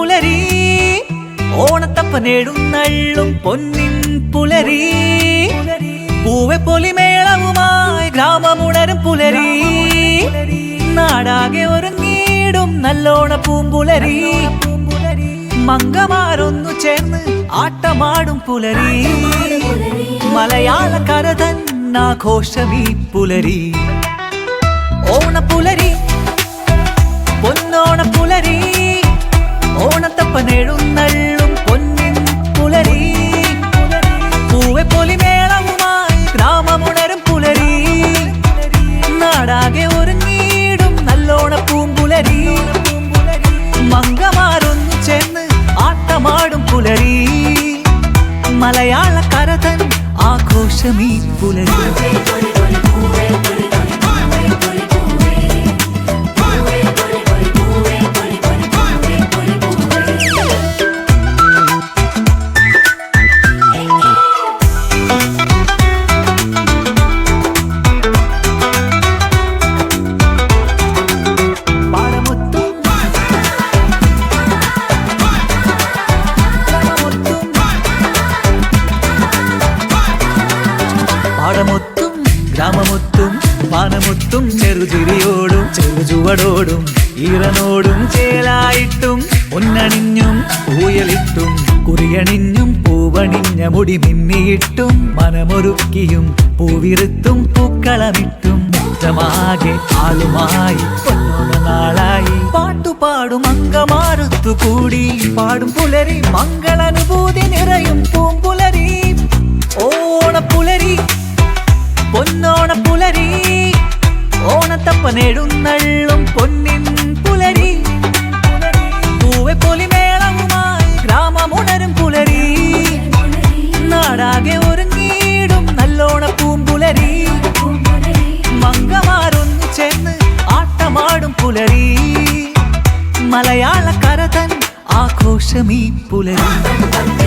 ഓണപ്പുലരി ഓണത്തപ്പനേടുന്നള്ളും പൊന്നിൻ പുലരി. പൂവെ പൊലിമേളവുമായി ഗ്രാമമുണരും പുലരി. നാടാകെ ഒരുങ്ങിയിടും നല്ലോണ പൂമ്പുലരി. മങ്കമാരൊന്നു ചേർന്ന് ആട്ടമാടും പുലരി. മലയാളക്കര തന്നാഘോഷമീ പുലരി. ഓണപ്പുലരി നാടാകെ ഒരുങ്ങിയിടും നല്ലോണ പൂമ്പുലരി മങ്കമാരൊന്നു ചെന്ന് ആട്ടമാടും പുലരി. മലയാള കരതൻ ആഘോഷമീ പുലരി. പാടമുത്തും ഗ്രാമമൊത്തും പാനമൊത്തും ചെറുചിരിയോടും ചെറുചുവടോടും ഈറനോടും ചേലായിട്ടും പൊന്നണിഞ്ഞും പൂയലിട്ടും കുറിയണിഞ്ഞും പൂവണിഞ്ഞ മുടി മിന്നിയിട്ടും മനമൊരുക്കിയും പൂവിരുത്തും പൂക്കളമിട്ടും മുറ്റമാകെ ആളുമായി നാളായി. പാട്ടുപാടും അങ്കമാരുത്തു കൂടി പാടും പുലരി മംഗളനുഭൂതി നിറയും പൂമ്പുലരി. ഓണപ്പുലരി പൊന്നോണപ്പുലരി ഓണത്തപ്പനെഴുന്നള്ളും പൊന്നിൻ പുലരി. പൂവെ മേളവുമായി ഗ്രാമമുണരും പുലരി. നാടാകെ ഒരുങ്ങിയിടും നല്ലോണ പുലരി മംഗമാരൊന്നു ചെന്ന് ആട്ടമാടും പുലരി. മലയാള കരതൻ ആഘോഷമീ പുലരി.